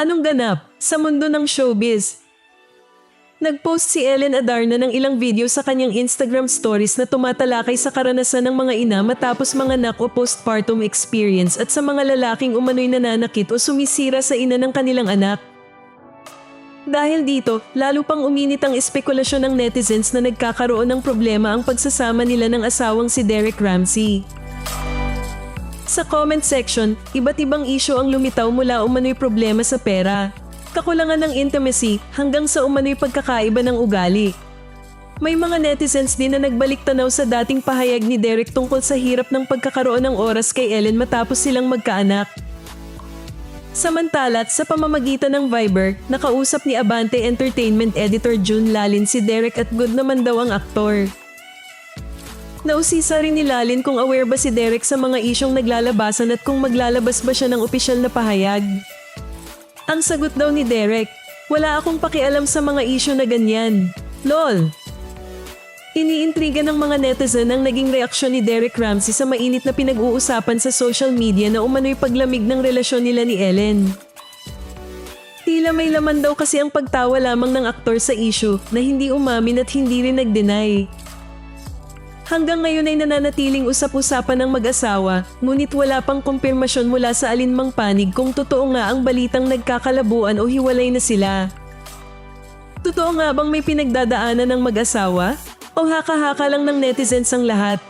Anong ganap sa mundo ng showbiz? Nagpost si Ellen Adarna ng ilang video sa kanyang Instagram stories na tumatalakay sa karanasan ng mga ina matapos manganak o postpartum experience at sa mga lalaking umano'y nananakit o sumisira sa ina ng kanilang anak. Dahil dito, lalo pang uminit ang espekulasyon ng netizens na nagkakaroon ng problema ang pagsasama nila ng asawang si Derek Ramsey. Sa comment section, iba't ibang isyo ang lumitaw mula umano'y problema sa pera, kakulangan ng intimacy hanggang sa umano'y pagkakaiba ng ugali. May mga netizens din na nagbalik tanaw sa dating pahayag ni Derek tungkol sa hirap ng pagkakaroon ng oras kay Ellen matapos silang magkaanak. Samantala't sa pamamagitan ng Viber, nakausap ni Abante Entertainment Editor June Lalin si Derek at good naman daw ang aktor. Nausisa rin ni Lalin kung aware ba si Derek sa mga isyong naglalabasan at kung maglalabas ba siya ng opisyal na pahayag. Ang sagot daw ni Derek, wala akong pakialam sa mga isyo na ganyan. LOL! Iniintriga ng mga netizen ang naging reaksyon ni Derek Ramsey sa mainit na pinag-uusapan sa social media na umano'y paglamig ng relasyon nila ni Ellen. Tila may laman daw kasi ang pagtawa lamang ng aktor sa issue na hindi umamin at hindi rin nag-deny. Hanggang ngayon ay nananatiling usap-usapan ng mag-asawa, ngunit wala pang kumpirmasyon mula sa alinmang panig kung totoo nga ang balitang nagkakalabuan o hiwalay na sila. Totoo nga bang may pinagdadaanan ng mag-asawa? O haka-haka lang ng netizens ang lahat?